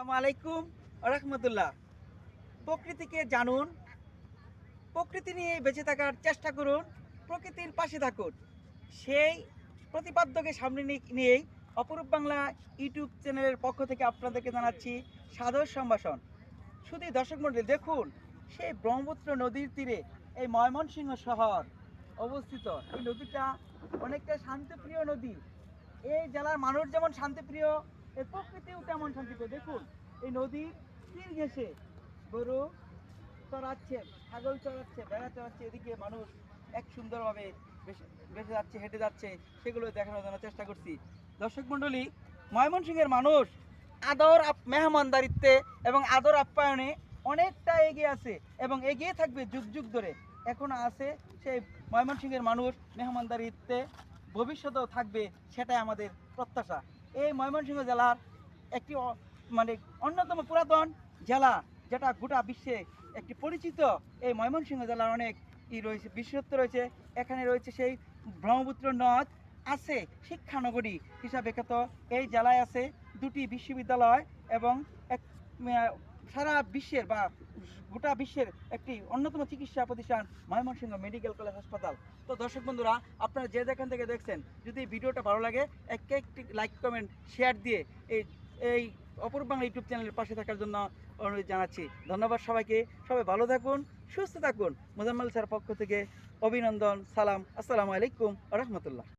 আসসালামু আলাইকুম রহমতুল্লাহ। প্রকৃতিকে জানুন, প্রকৃতি নিয়ে বেঁচে থাকার চেষ্টা করুন, প্রকৃতির পাশে থাকুন। সেই প্রতিপাদ্যকে সামনে নিয়েই অপরূপ বাংলা ইউটিউব চ্যানেলের পক্ষ থেকে আপনাদেরকে জানাচ্ছি সাদর সম্ভাষণ। শুধু দর্শক মণ্ডলী, দেখুন, সেই ব্রহ্মপুত্র নদীর তীরে এই ময়মনসিংহ শহর অবস্থিত। এই নদীটা অনেকটা শান্তিপ্রিয় নদী। এই জেলার মানুষ যেমন শান্তিপ্রিয় এই প্রকৃতিও তেমন শান্তিপ্রিয় দেখুন, এই নদীর তীর ঘেসে গরু চড়াচ্ছে, ছাগল চড়াচ্ছে, ভেড়া চড়াচ্ছে, এদিকে মানুষ এক সুন্দরভাবে বেঁচে যাচ্ছে, হেঁটে যাচ্ছে, সেগুলো দেখানোর জন্য চেষ্টা করছি। দর্শক মণ্ডলী, ময়মনসিংহের মানুষ আদর মেহমানদারিত্বে এবং আদর আপ্যায়নে অনেকটা এগিয়ে আছে এবং এগিয়ে থাকবে যুগ যুগ ধরে। এখনও আছে সেই ময়মনসিংহের মানুষ মেহমানদারিত্বে ভবিষ্যতেও থাকবে, সেটাই আমাদের প্রত্যাশা। এই ময়মনসিংহ জেলার একটি মানে অন্যতম পুরাতন জেলা, যেটা গোটা বিশ্বে একটি পরিচিত। এই ময়মনসিংহ জেলার অনেক ই রয়েছে, বিশেষত্ব রয়েছে। এখানে রয়েছে সেই ব্রহ্মপুত্র নদ, আছে শিক্ষানগরী হিসাবে খ্যাত। এই জেলায় আছে দুটি বিশ্ববিদ্যালয় এবং এক সারা বিশ্বের বা গোটা বিশ্বের একটি অন্যতম চিকিৎসা প্রতিষ্ঠান ময়মনসিংহ মেডিকেল কলেজ হাসপাতাল। তো দর্শক বন্ধুরা, আপনারা যে যেখান থেকে দেখছেন, যদি ভিডিওটা ভালো লাগে, এক একটি লাইক, কমেন্ট, শেয়ার দিয়ে এই এই অপর বাংলা ইউটিউব চ্যানেলের পাশে থাকার জন্য অনুরোধ জানাচ্ছি। ধন্যবাদ সবাইকে। সবাই ভালো থাকুন, সুস্থ থাকুন। মোজাম্মেল স্যার পক্ষ থেকে অভিনন্দন, সালাম। আসসালামু আলাইকুম রহমতুল্লাহ।